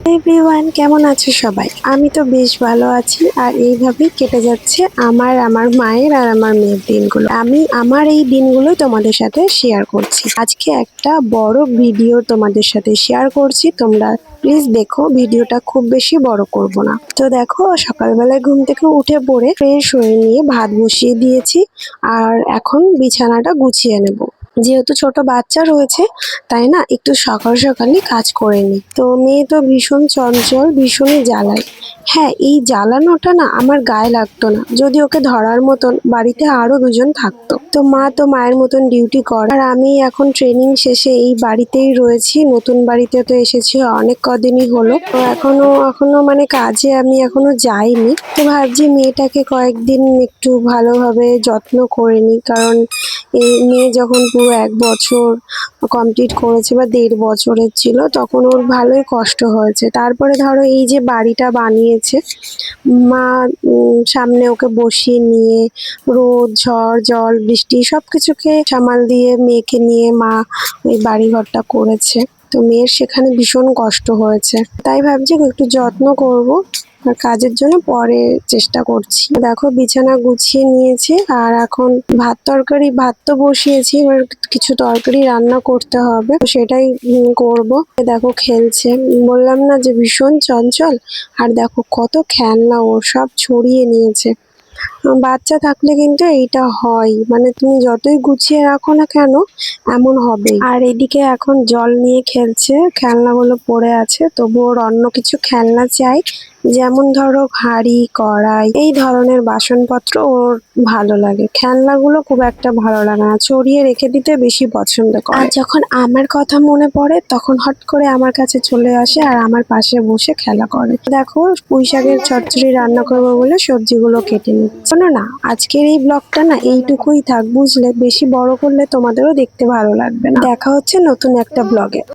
Everyone কেমন আছো সবাই? আমি তো বেশ ভালো আছি আর এইভাবেই কেটে যাচ্ছে আমার আমার মায়ের আর আমার মেয়ের দিনগুলো। আমি আমার এই দিনগুলো তোমাদের সাথে শেয়ার করছি। আজকে একটা বড় ভিডিও তোমাদের সাথে শেয়ার করছি। তোমরা প্লিজ দেখো ভিডিওটা খুব বেশি বড় করব না। তো দেখো, সকালবেলায় ঘুম থেকে উঠে পড়ে ফ্রেশ হয়ে নিয়ে ভাত বসিয়ে দিয়েছি আর এখন বিছানাটা গুছিয়ে নেব। যেহেতু ছোট বাচ্চা রয়েছে, তাই না, একটু সকাল সকালে কাজ করে নি। তো মেয়ে তো ভীষণ চঞ্চল, ভীষণই জ্বালায়। হ্যাঁ এই জ্বালানোটা না আমার গায়ে লাগতো না। যদি ওকে ধরার মতন বাড়িতে আরও দুজন থাকতো। তো মা তো মায়ের মতন ডিউটি করে। আর আমি এখন ট্রেনিং শেষে এই বাড়িতেই রয়েছি, নতুন বাড়িতে তো এসেছি, অনেক কদিনই হলো। তো এখনও এখনও মানে কাজে আমি এখনও যাইনি। তো ভাবছি মেয়েটাকে কয়েকদিন একটু ভালোভাবে যত্ন করে নিই, কারণ এই মেয়ে যখন পুরো এক বছর কমপ্লিট করেছে বা দেড় বছরের ছিল, তখন ওর ভালোই কষ্ট হয়েছে। তারপরে ধরো এই যে বাড়িটা বানিয়েছে, মা সামনে ওকে বসিয়ে নিয়ে, রোদ, ঝড়, জল সব কিছুকে সামাল দিয়ে মেয়েকে নিয়ে মা ওই বাড়িঘরটা করেছে। তো মেয়ের সেখানে ভীষণ কষ্ট হয়েছে। তাই ভাবছি একটু যত্ন করব আর কাজের জন্য পরে চেষ্টা করছি। দেখো, বিছানা গুছিয়ে নিয়েছি আর এখন ভাত তরকারি, ভাত তো বসিয়েছি, এবার কিছু তরকারি রান্না করতে হবে। সেটাই করব। দেখো, খেলছে। বললাম না যে ভীষণ চঞ্চল। আর দেখো, কত খেলনা ও সব ছড়িয়ে নিয়েছে। বাচ্চা থাকলে কিন্তু এইটা হয়। মানে তুমি যতই গুছিয়ে রাখো না কেন, এমন হবে আর এদিকে এখন জল নিয়ে খেলছে, খেলনাগুলো পড়ে আছে তবু ওর অন্য কিছু খেলনা চাই। যেমন ধরো হাঁড়ি, কড়াই, এই ধরনের বাসনপত্র ওর ভালো লাগে। খেলনাগুলো খুব একটা ভালো লাগে না ছড়িয়ে রেখে দিতে বেশি পছন্দ করে। আর যখন আমার কথা মনে পড়ে, তখন হট করে আমার কাছে চলে আসে আর আমার পাশে বসে খেলা করে। দেখো, পুঁই শাকের চচ্চড়ি রান্না করব বলে সবজিগুলো কেটে নিচ্ছে। শোনো না, আজকের এই ব্লগটা না এইটুকুই থাক, বুঝলে? বেশি বড় করলে তোমাদেরও দেখতে ভালো লাগবে না। দেখা হচ্ছে নতুন একটা ব্লগে।